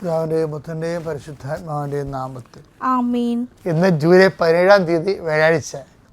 പിതാവിന്റെയും പുത്രന്റെയും പരിശുദ്ധാത്മാവിന്റെയും നാമത്തിൽ. ഇന്ന് ജൂലൈ പതിനേഴാം തീയതി വ്യാഴാഴ്ച.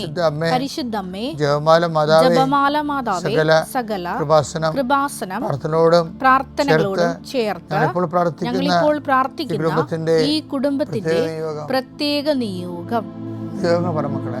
പരിശുദ്ധ അമ്മേ പരിശുദ്ധമ്മേ ജപമാല മാതാവേ ജപമാല മാതാവേ സകല കൃപാസനം കൃപാസനം പ്രാർത്ഥനയോടും പ്രാർത്ഥനകളോടും ചേർത്ത് ഞങ്ങൾ ഇപ്പോൾ പ്രാർത്ഥിക്കുന്ന കുടുംബത്തിന്റെ ഈ കുടുംബത്തിന്റെ പ്രത്യേക നിയോഗം. നിയോഗം പറ മക്കളെ.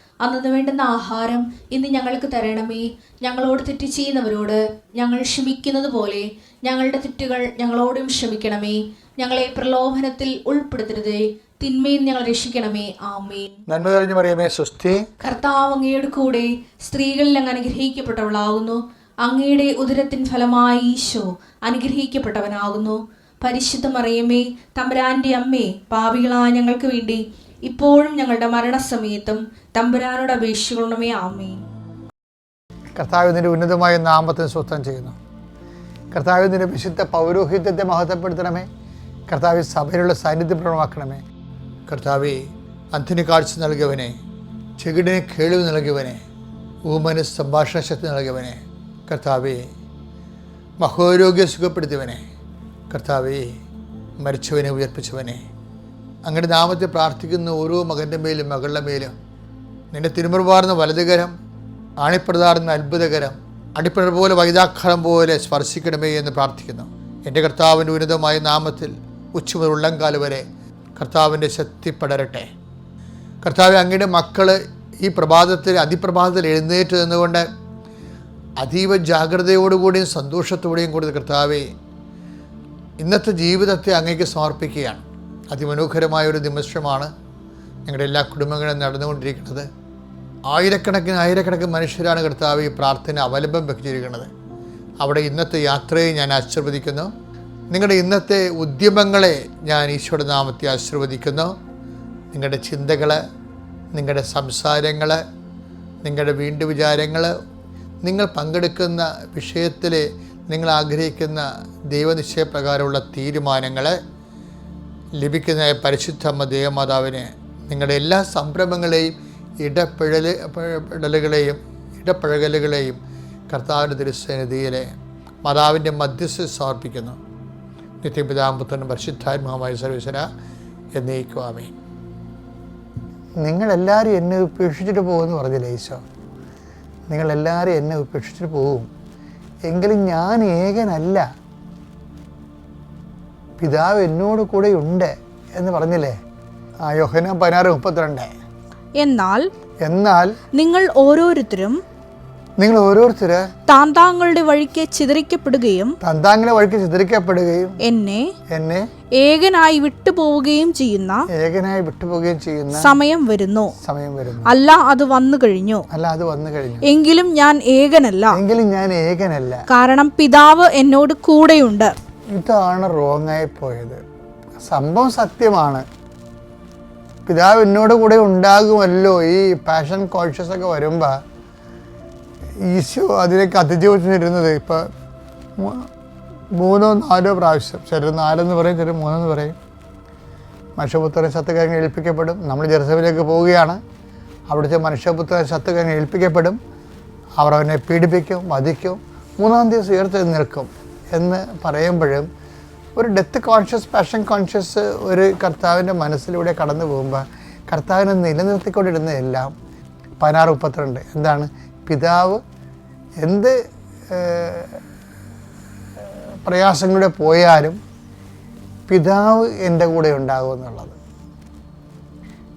അന്നു വേണ്ടുന്ന ആഹാരം ഇന്ന് ഞങ്ങൾക്ക് തരണമേ. ഞങ്ങളോട് തെറ്റ് ചെയ്യുന്നവരോട് ഞങ്ങൾ ക്ഷമിക്കുന്നത് പോലെ ഞങ്ങളുടെ തെറ്റുകൾ ഞങ്ങളോടും ക്ഷമിക്കണമേ. ഞങ്ങളെ പ്രലോഭനത്തിൽ ഉൾപ്പെടുത്തരുതേ. തിന്മയിൽ ഞങ്ങൾ രക്ഷിക്കണമേ. ആമേൻ. നന്മ തെളിഞ്ഞു പറയുമേ സ്വസ്തി. കർത്താവ് അങ്ങയുടെ കൂടെ സ്ത്രീകളിൽ അങ്ങ് അനുഗ്രഹിക്കപ്പെട്ടവളാകുന്നു. അങ്ങയുടെ ഉദരത്തിൻ ഫലമായി ഈശോ അനുഗ്രഹിക്കപ്പെട്ടവനാകുന്നു. പരിശുദ്ധ മറിയമേ തമ്പുരാന്റെ അമ്മേ പാപികളായ ഞങ്ങൾക്ക് വേണ്ടി ഇപ്പോഴും ഞങ്ങളുടെ മരണസമയത്തും തമ്പുരാനോട് അപേക്ഷിക്കണമേ ആമേൻ. കർത്താവിന്റെ ഉന്നതമായ നാമത്തിന് സ്വസ്ഥം ചെയ്യുന്നു. കർത്താവിന്റെ വിശുദ്ധ പൗരോഹിത്യത്തെ മഹത്വപ്പെടുത്തണമേ. കർത്താവ് സഭയിലുള്ള സാന്നിധ്യം പ്രകടമാക്കണമേ. കർത്താവ് അന്തിന് കാഴ്ച നൽകിയവനെ ചെകിടിന് കേളിവ് നൽകിയവനെ ഊമന് സംഭാഷണ ശക്തി നൽകിയവനെ കർത്താവെ മഹോരോഗ്യം സുഖപ്പെടുത്തിയവനെ കർത്താവെ മരിച്ചവനെ ഉയർപ്പിച്ചവനെ അങ്ങയുടെ നാമത്തെ പ്രാർത്ഥിക്കുന്ന ഓരോ മകന്റെ മേലും മകളുടെ മേലും നിന്റെ തിരുമുറുപാർന്ന വലതുകരം ആണിപ്രതാർന്ന അത്ഭുതകരം അടിപ്പിണർ പോലെ വൈതാഖളം പോലെ സ്പർശിക്കണമേ എന്ന് പ്രാർത്ഥിക്കുന്നു. എന്റെ കർത്താവിന്റെ ഉന്നതമായ നാമത്തിൽ ഉച്ച മുതൽ വരെ കർത്താവിന്റെ ശക്തി പടരട്ടെ. കർത്താവ് അങ്ങയുടെ മക്കൾ ഈ പ്രഭാതത്തിൽ അതിപ്രഭാതത്തിൽ എഴുന്നേറ്റ് നിന്നുകൊണ്ട് അതീവ ജാഗ്രതയോടുകൂടിയും സന്തോഷത്തോടെയും കൂടി കർത്താവെ ഇന്നത്തെ ജീവിതത്തെ അങ്ങേക്ക് സമർപ്പിക്കുകയാണ്. അതിമനോഹരമായ ഒരു നിമിഷമാണ് ഞങ്ങളുടെ എല്ലാ കുടുംബങ്ങളും നടന്നുകൊണ്ടിരിക്കുന്നത്. ആയിരക്കണക്കിന് ആയിരക്കണക്കിന് മനുഷ്യരാണ് കർത്താവ് ഈ പ്രാർത്ഥന അവലംബം വെച്ചിരിക്കുന്നത്. അവിടെ ഇന്നത്തെ യാത്രയെ ഞാൻ ആശീർവദിക്കുന്നു. നിങ്ങളുടെ ഇന്നത്തെ ഉദ്യമങ്ങളെ ഞാൻ ഈശോയുടെ നാമത്തെ ആശീർവദിക്കുന്നു. നിങ്ങളുടെ ചിന്തകൾ നിങ്ങളുടെ സംസാരങ്ങൾ നിങ്ങളുടെ വീണ്ടു വിചാരങ്ങൾ നിങ്ങൾ പങ്കെടുക്കുന്ന വിഷയത്തിൽ നിങ്ങൾ ആഗ്രഹിക്കുന്ന ദൈവനിശ്ചയപ്രകാരമുള്ള തീരുമാനങ്ങൾ ലഭിക്കുന്ന പരിശുദ്ധമ്മ ദേവമാതാവിന് നിങ്ങളുടെ എല്ലാ സംരംഭങ്ങളെയും ഇടപെഴൽ ഇടലുകളെയും ഇടപഴകലുകളെയും കർത്താവിന്റെ തിരുസന്നിധിയിലെ മാതാവിന്റെ മധ്യസ്ഥ സമർപ്പിക്കുന്നു. നിത്യപിതാമ്പുത്രനും പരിശുദ്ധാത്മാവുമായ സർവീശ്വര എന്നേക്കുവാമേ നിങ്ങളെല്ലാവരും എന്നെ ഉപേക്ഷിച്ചിട്ട് പോകുമെന്ന് പറഞ്ഞു ഈശോ? നിങ്ങളെല്ലാവരും എന്നെ ഉപേക്ഷിച്ചിട്ട് പോകും. എങ്കിലും ഞാൻ ഏകനല്ല. പിതാവ് എന്നോട് കൂടെ ഉണ്ട് എന്ന് പറഞ്ഞില്ലേ? ആ യോഹന പതിനാറ് മുപ്പത്തിരണ്ട്. എന്നാൽ എന്നാൽ നിങ്ങൾ ഓരോരുത്തരും നിങ്ങൾ ഓരോരുത്തര് താന്താങ്ങളുടെ വഴിക്ക് ചിതറിക്കപ്പെടുകയും താന്താങ്ങളുടെ വഴിക്ക് ചിതറിക്കപ്പെടുകയും എന്നെ എന്നെ ഏകനായി വിട്ടുപോവുകയും ചെയ്യുന്ന ഏകനായി വിട്ടുപോവുകയും ചെയ്യുന്ന സമയം വരുന്നു. സമയം വരുന്നു. അല്ല അത് വന്നു കഴിഞ്ഞു. അല്ല അത് വന്നു കഴിഞ്ഞു. എങ്കിലും ഞാൻ ഏകനല്ല. എങ്കിലും ഞാൻ ഏകനല്ല. കാരണം പിതാവ് എന്നോട് കൂടെയുണ്ട്. ഇതാണ് റോങ്ങായി പോയത്. സംഭവം സത്യമാണ്. പിതാവ് എന്നോട് കൂടെ ഉണ്ടാകുമല്ലോ ഈ പാഷൻ കോൺഷ്യസ് ഒക്കെ വരുമ്പോൾ ഈശോ അതിലേക്ക് അതിജീവിച്ചിരുന്നത് ഇപ്പം മൂന്നോ നാലോ പ്രാവശ്യം. ചിലർ നാലെന്ന് പറയും ചിലർ മൂന്നെന്ന് പറയും. മനുഷ്യപുത്രൻ കഴിഞ്ഞ് ഏൽപ്പിക്കപ്പെടും. നമ്മൾ ജെറുസലേമിലേക്ക് പോവുകയാണ്. അവിടുത്തെ മനുഷ്യപുത്രൻ കഴിഞ്ഞ് ഏൽപ്പിക്കപ്പെടും. അവർ അവനെ പീഡിപ്പിക്കും വധിക്കും. മൂന്നാം ദിവസം ഉയർത്തി നിൽക്കും. എന്ന് പറയുമ്പോഴും ഒരു ഡെത്ത് കോൺഷ്യസ് പാഷൻ കോൺഷ്യസ് ഒരു കർത്താവിന്റെ മനസ്സിലൂടെ കടന്നു പോകുമ്പോൾ കർത്താവിനെ നിലനിർത്തിക്കൊണ്ടിരുന്നതെല്ലാം പതിനാറ് മുപ്പത്തിരണ്ട് എന്താണ്? പിതാവ് എന്ത് പ്രയാസങ്ങളുടെ പോയാലും പിതാവ് എന്റെ കൂടെ ഉണ്ടാകും എന്നുള്ളത്.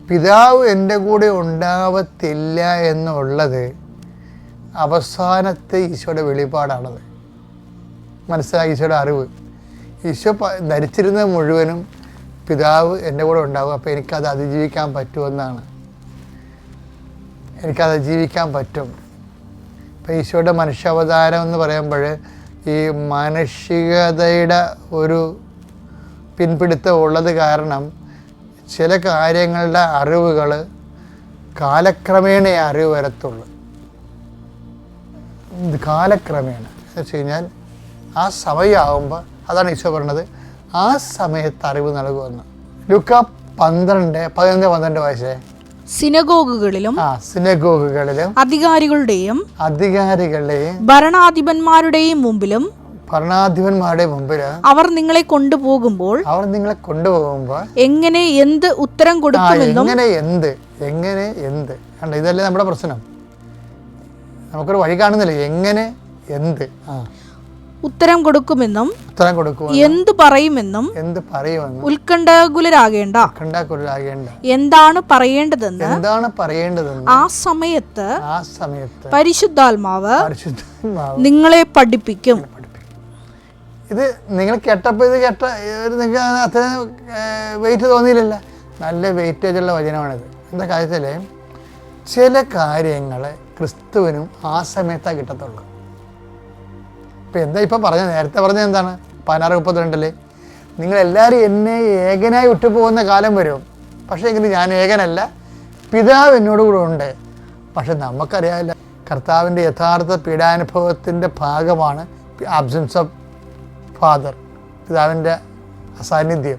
പിതാവ് എന്റെ കൂടെ ഉണ്ടാവത്തില്ല എന്നുള്ളത് അവസാനത്തെ ഈശോയുടെ വെളിപാടാണത്. മനസ്സിലായി ഈശോയുടെ അറിവ്. ഈശോ ധരിച്ചിരുന്ന മുഴുവനും പിതാവ് എന്റെ കൂടെ ഉണ്ടാവും. അപ്പോൾ എനിക്കത് അതിജീവിക്കാൻ പറ്റുമെന്നാണ്. എനിക്കത് അതിജീവിക്കാൻ പറ്റും. ഇപ്പം ഈശോയുടെ മനുഷ്യാവതാരം എന്ന് പറയുമ്പോൾ ഈ മാനുഷികതയുടെ ഒരു പിൻപിടുത്തം ഉള്ളത് കാരണം ചില കാര്യങ്ങളുടെ അറിവുകൾ കാലക്രമേണ അറിവ് വരത്തുള്ളൂ. കാലക്രമേണ. എന്ന് വെച്ച് കഴിഞ്ഞാൽ ആ സമയമാകുമ്പോൾ അതാണ് ഈശോ പറഞ്ഞത്. ആ സമയത്ത് അറിവ് നൽകുമെന്ന്. ലുക്ക പന്ത്രണ്ട് പതിനൊന്ന് പന്ത്രണ്ട് വയസ്സേ സിനഗോഗുകളിലും ആ സിനഗോഗുകളിലും അധികാരികളുടെയും അധികാരികളുടെയും ഭരണാധിപന്മാരുടെയും മുമ്പിലും ഭരണാധിപന്മാരുടെ മുമ്പിൽ അവർ നിങ്ങളെ കൊണ്ടുപോകുമ്പോൾ അവർ നിങ്ങളെ കൊണ്ടുപോകുമ്പോൾ എങ്ങനെ എന്ത് ഉത്തരം കൊടുക്കുമെന്നും എങ്ങനെ എന്ത് എങ്ങനെ എന്ത്? കണ്ട ഇതല്ലേ നമ്മുടെ പ്രശ്നം. നമുക്കൊരു വഴി കാണുന്നില്ല? എങ്ങനെ എന്ത്? ആ. ഉത്തരം കൊടുക്കുമെന്നും ഉത്തരം കൊടുക്കും എന്തു പറയുമെന്നും എന്ത് പറയുമെന്നും ഉത്കണ്ഠാകുലരാകേണ്ട. ഉത്കണ്ഠാകുലരാകേണ്ട. എന്താണ് പറയേണ്ടതെന്ന് എന്താണ് പറയേണ്ടതെന്ന് ആ സമയത്ത് ആ സമയത്ത് പരിശുദ്ധാത്മാവ് പരിശുദ്ധാത്മാവ് നിങ്ങളെ പഠിപ്പിക്കും. ഇത് നിങ്ങൾ കേട്ടപ്പോൾ ഇത് കേട്ട ഒരു നിങ്ങൾക്ക് അത്ര വെയിറ്റ് തോന്നിയില്ലല്ല. നല്ല വെയിറ്റേജ് ഉള്ള വചനമാണിത്. എന്താ കാര്യത്തിൽ ചില കാര്യങ്ങൾ ക്രിസ്തുവിനും ആ സമയത്താണ് കിട്ടത്തുള്ളൂ. ഇപ്പം എന്താ ഇപ്പം പറഞ്ഞത് നേരത്തെ പറഞ്ഞത് എന്താണ്? പതിനാറ് മുപ്പത്തിരണ്ടിൽ. നിങ്ങളെല്ലാവരും എന്നെ ഏകനായി വിട്ടുപോകുന്ന കാലം വരും. പക്ഷേ എങ്കിലും ഞാൻ ഏകനല്ല. പിതാവ് എന്നോട് കൂടെ ഉണ്ട്. പക്ഷെ നമുക്കറിയാമല്ല കർത്താവിന്റെ യഥാർത്ഥ പീഡാനുഭവത്തിന്റെ ഭാഗമാണ് ആബ്സൻസ് ഓഫ് ഫാദർ പിതാവിന്റെ അസാന്നിധ്യം.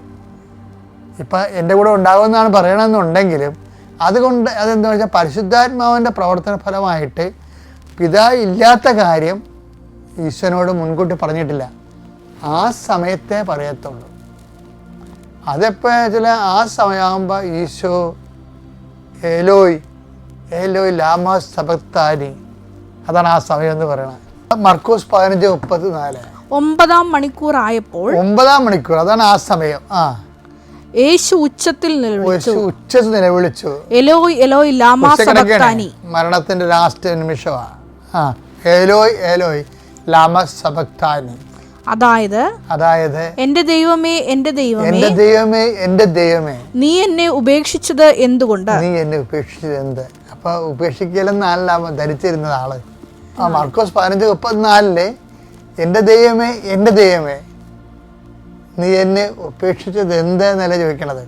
ഇപ്പം എന്റെ കൂടെ ഉണ്ടാകുമെന്നാണ് പറയണമെന്നുണ്ടെങ്കിലും അതുകൊണ്ട് അതെന്താ വെച്ചാൽ പരിശുദ്ധാത്മാവിന്റെ പ്രവർത്തന ഫലമായിട്ട് പിതാവ് ഇല്ലാത്ത കാര്യം ഈശ്വരനോട് മുൻകൂട്ടി പറഞ്ഞിട്ടില്ല. ആ സമയത്തെ പറയത്തുള്ളൂ. അതെപ്പോ വെച്ചാൽ ആ സമയമാകുമ്പോൾ ഈശോ ഏലോയ് ഏലോയ് ലാമ സബക്താനി. അതാണ് ആ സമയം എന്ന് പറയുന്നത് മർക്കോസ് പതിനഞ്ച് മുപ്പത്തി നാല് ഒമ്പതാം മണിക്കൂർ ആയപ്പോൾ ഒമ്പതാം മണിക്കൂർ അതാണ് ആ സമയം. ആ. യേശു ഉച്ചത്തിൽ നിലവിളിച്ചു. ഉച്ചസ് നിലവിളിച്ചു. എലോയ് എലോയ് ലാമാ സബക്താനി. മരണത്തിന്റെ ലാസ്റ്റ് നിമിഷമാണ് ആ. ഏലോയ് ഏലോയ് ലാമ സബക്താനി അതായത് അതായത് എന്റെ ദൈവമേ എന്റെ ദൈവമേ എന്റെ ദൈവമേ എന്റെ ദൈവമേ. നീ എന്നെ ഉപേക്ഷിച്ചത് എന്തുകൊണ്ട്? നീ എന്നെ ഉപേക്ഷിച്ചത് എന്ത്? അപ്പൊ ഉപേക്ഷിക്കലെന്നല്ല ധരിച്ചിരുന്നത് ആൾ. ആ മാർക്കോസ് പതിനഞ്ച് മുപ്പത്തിനാലിൽ എന്റെ ദൈവമേ എന്റെ ദൈവമേ നീ എന്നെ ഉപേക്ഷിച്ചത് എന്താന്നല്ല ചോദിക്കണത്?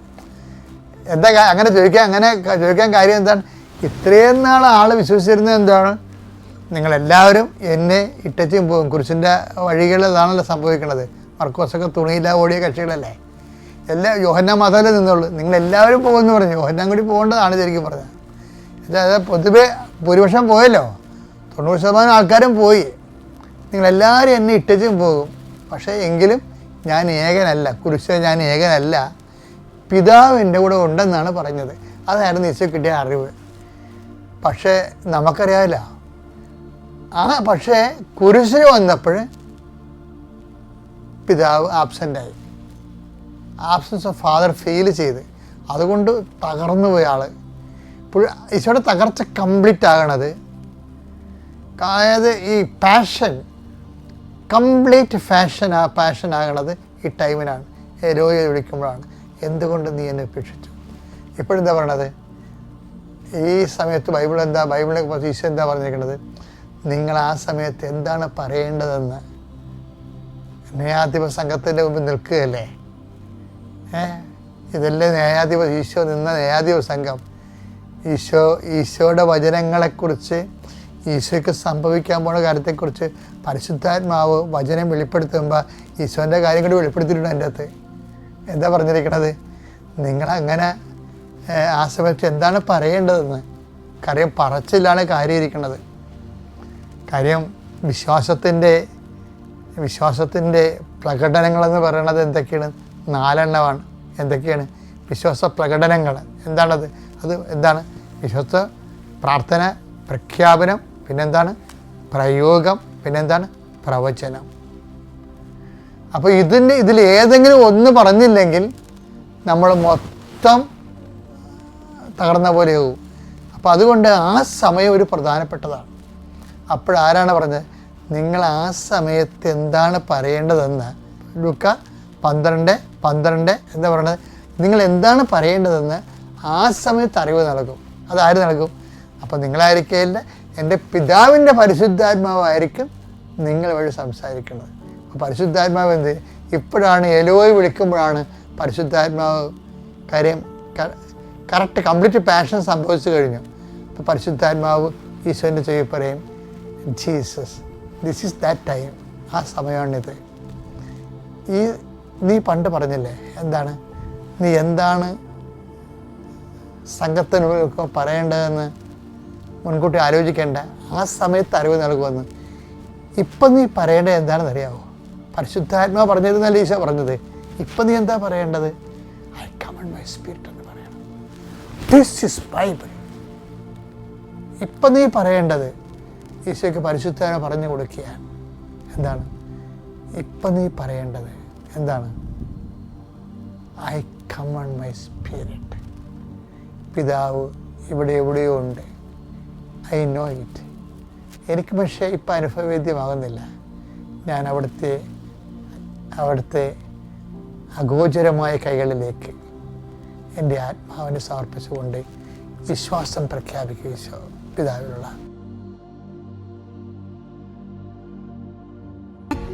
എന്താ അങ്ങനെ ചോദിക്കാൻ അങ്ങനെ ചോദിക്കാൻ കാര്യം എന്താണ്? ഇത്രയും നാൾ ആൾ വിശ്വസിച്ചിരുന്നത് എന്താണ്? നിങ്ങളെല്ലാവരും എന്നെ ഇട്ടച്ചും പോകും കുരിശിന്റെ വഴികളിലാണല്ലോ സംഭവിക്കുന്നത് മർക്കോസൊക്കെ തുണിയില്ല ഓടിയ കക്ഷികളല്ലേ? എല്ലാ യോഹന്നാൻ മാത്രമല്ലേ നിന്നുള്ളൂ. നിങ്ങളെല്ലാവരും പോകുമെന്ന് പറഞ്ഞു. യോഹന്നാൻ കൂടി പോകേണ്ടതാണ് ശരിക്കും പറഞ്ഞത് അതായത് പൊതുവെ ഭൂരിപക്ഷം പോയല്ലോ. തൊണ്ണൂറ് ശതമാനം ആൾക്കാരും പോയി. നിങ്ങളെല്ലാവരും എന്നെ ഇട്ടച്ചും പോകും. പക്ഷേ എങ്കിലും ഞാൻ ഏകനല്ല. കുരിശ് ഞാൻ ഏകനല്ല. പിതാവ് എന്റെ കൂടെ ഉണ്ടെന്നാണ് പറഞ്ഞത് അതായിരുന്നു ഈശോ കിട്ടിയ അറിവ്. പക്ഷേ നമുക്കറിയാമല്ലോ ആ പക്ഷേ കുരിശിന് വന്നപ്പോൾ പിതാവ് ആബ്സെന്റായി ആബ്സെൻസ് ഓഫ് ഫാദർ ഫീൽ ചെയ്ത്. അതുകൊണ്ട് തകർന്നു പോയ ആൾ ഇപ്പോൾ ഈശോയുടെ തകർച്ച കംപ്ലീറ്റ് ആകണത് അതായത് ഈ പാഷൻ കംപ്ലീറ്റ് ഫാഷൻ ആ പാഷൻ ആകണത് ഈ ടൈമിനാണ് എരോയെ വിളിക്കുമ്പോഴാണ്. എന്തുകൊണ്ട് നീ എന്നെ ഉപേക്ഷിച്ചു? ഇപ്പോഴെന്താ പറയണത്? ഈ സമയത്ത് ബൈബിൾ എന്താ? ബൈബിളിനെ കുറിച്ച് ഈശോ എന്താ പറഞ്ഞിരിക്കുന്നത് നിങ്ങൾ ആ സമയത്ത് എന്താണ് പറയേണ്ടതെന്ന് ന്യായാധിപ സംഘത്തിന്റെ മുമ്പിൽ നിൽക്കുകയല്ലേ? ഏ? ഇതല്ലേ ന്യായാധിപ ഈശോ നിന്ന ന്യായാധിപ സംഘം. ഈശോ ഈശോയുടെ വചനങ്ങളെക്കുറിച്ച് ഈശോയ്ക്ക് സംഭവിക്കാൻ പോണ കാര്യത്തെക്കുറിച്ച് പരിശുദ്ധാത്മാവ് വചനം വെളിപ്പെടുത്തുമ്പോൾ ഈശോന്റെ കാര്യം കൂടി വെളിപ്പെടുത്തിയിട്ടുണ്ട് എന്റെ അകത്ത്. എന്താ പറഞ്ഞിരിക്കണത്? നിങ്ങളങ്ങനെ ആ സമയത്ത് എന്താണ് പറയേണ്ടതെന്ന്? കാര്യം പറച്ചിലാണ് കാര്യം ഇരിക്കുന്നത് കാര്യം വിശ്വാസത്തിന്റെ വിശ്വാസത്തിന്റെ പ്രകടനങ്ങളെന്ന് പറയുന്നത് എന്തൊക്കെയാണ്? നാലെണ്ണമാണ്. എന്തൊക്കെയാണ്? വിശ്വാസ പ്രകടനങ്ങൾ. എന്താണത്? അത് എന്താണ്? വിശ്വാസ പ്രാർത്ഥന പ്രഖ്യാപനം പിന്നെന്താണ്? പ്രയോഗം പിന്നെന്താണ്? പ്രവചനം. അപ്പോൾ ഇതിന്റെ ഇതിൽ ഏതെങ്കിലും ഒന്ന് പറഞ്ഞില്ലെങ്കിൽ നമ്മൾ മൊത്തം തകർന്ന പോലെയാവും. അപ്പോൾ അതുകൊണ്ട് ആ സമയം ഒരു പ്രധാനപ്പെട്ടതാണ്. അപ്പോഴാരാണ് പറഞ്ഞത്? നിങ്ങൾ ആ സമയത്ത് എന്താണ് പറയേണ്ടതെന്ന്? ലുക്ക പന്ത്രണ്ട് പന്ത്രണ്ട് എന്താ പറയുന്നത് നിങ്ങൾ എന്താണ് പറയേണ്ടതെന്ന് ആ സമയത്ത് അറിവ് നൽകും. അതാര് നൽകും? അപ്പോൾ നിങ്ങളായിരിക്കില്ല എന്റെ പിതാവിന്റെ പരിശുദ്ധാത്മാവായിരിക്കും നിങ്ങൾ വഴി സംസാരിക്കുന്നത്. അപ്പോൾ പരിശുദ്ധാത്മാവ് എന്ത്? ഇപ്പോഴാണ് എലോയി വിളിക്കുമ്പോഴാണ് പരിശുദ്ധാത്മാവ് കാര്യം കറക്റ്റ് കംപ്ലീറ്റ് പാഷൻ സംഭവിച്ചു കഴിഞ്ഞു. അപ്പോൾ പരിശുദ്ധാത്മാവ് ഈശോന്റെ ചെയ്യപ്പറയും പറയും Jesus this is that time ആ സമയമാണിത്. ഈ നീ പണ്ട് പറഞ്ഞില്ലേ എന്താണ്? നീ എന്താണ് സംഘത്തിന് പറയേണ്ടതെന്ന് മുൻകൂട്ടി ആലോചിക്കേണ്ട ആ സമയത്ത് അറിവ് നൽകുമെന്ന് ഇപ്പം നീ പറയേണ്ടത് എന്താണെന്ന് അറിയാമോ പരിശുദ്ധാത്മാ പറഞ്ഞിരുന്നല്ല ഈശോ പറഞ്ഞത്? ഇപ്പം നീ എന്താ പറയേണ്ടത്? ഐ കമൺ മൈ സ്പിരിറ്റ് എന്ന് പറയണം. ദിസ് ഇസ് ബൈബിൾ ഇപ്പം നീ പറയേണ്ടത് ഈശോയ്ക്ക് പരിശുദ്ധന പറഞ്ഞു കൊടുക്കുക എന്താണ്? ഇപ്പം നീ പറയേണ്ടത് എന്താണ്? ഐ കമൺ മൈ സ്പിരിറ്റ് പിതാവ് ഇവിടെ എവിടെയോ ഉണ്ട്. ഐ നോ ഇറ്റ് എനിക്ക് പക്ഷേ ഇപ്പം അനുഭവവേദ്യമാകുന്നില്ല. ഞാൻ അവിടുത്തെ അവിടുത്തെ അഗോചരമായ കൈകളിലേക്ക് എന്റെ ആത്മാവിനെ സമർപ്പിച്ചുകൊണ്ട് വിശ്വാസം പ്രഖ്യാപിക്കുക പിതാവിലുള്ള